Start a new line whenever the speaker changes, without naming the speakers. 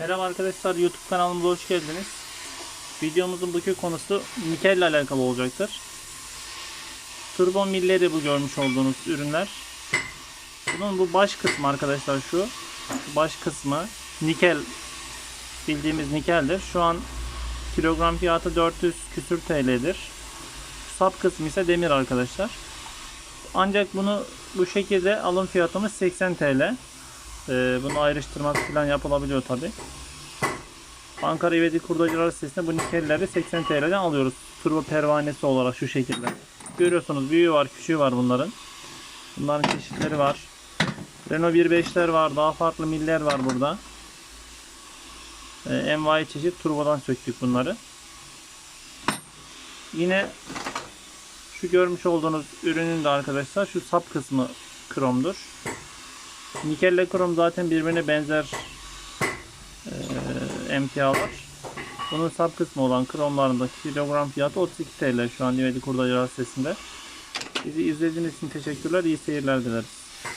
Merhaba arkadaşlar YouTube kanalımıza hoş geldiniz. Videomuzun bugünkü konusu nikel ile alakalı olacaktır. Turbo milleri bu görmüş olduğunuz ürünler. Bunun bu baş kısmı arkadaşlar. Şu baş kısmı nikel bildiğimiz nikeldir. Şu an kilogram fiyatı 400 küsür TL'dir. Sap kısmı ise demir arkadaşlar. Ancak bunu bu şekilde alım fiyatımız 80 TL. Ee, bunu ayrıştırmak falan yapılabiliyor tabi. Ankara İvedik Hurdacılar sitesinde bu nikelleri 80 TL'den alıyoruz. Turbo pervanesi olarak şu şekilde. Görüyorsunuz büyüğü var, küçüğü var bunların. Bunların çeşitleri var. Renault 1.5'ler var, daha farklı miller var burada. Ee, envai çeşit turbodan söktük bunları. Yine şu görmüş olduğunuz ürünün de arkadaşlar şu sap kısmı kromdur. Nikelle krom zaten birbirine benzer e, emtialar. Bunun sap kısmı olan kromların da kilogram fiyatı 32 TL şu an Nivedi Kurdacılar sitesinde. Bizi izlediğiniz için teşekkürler. İyi seyirler dileriz.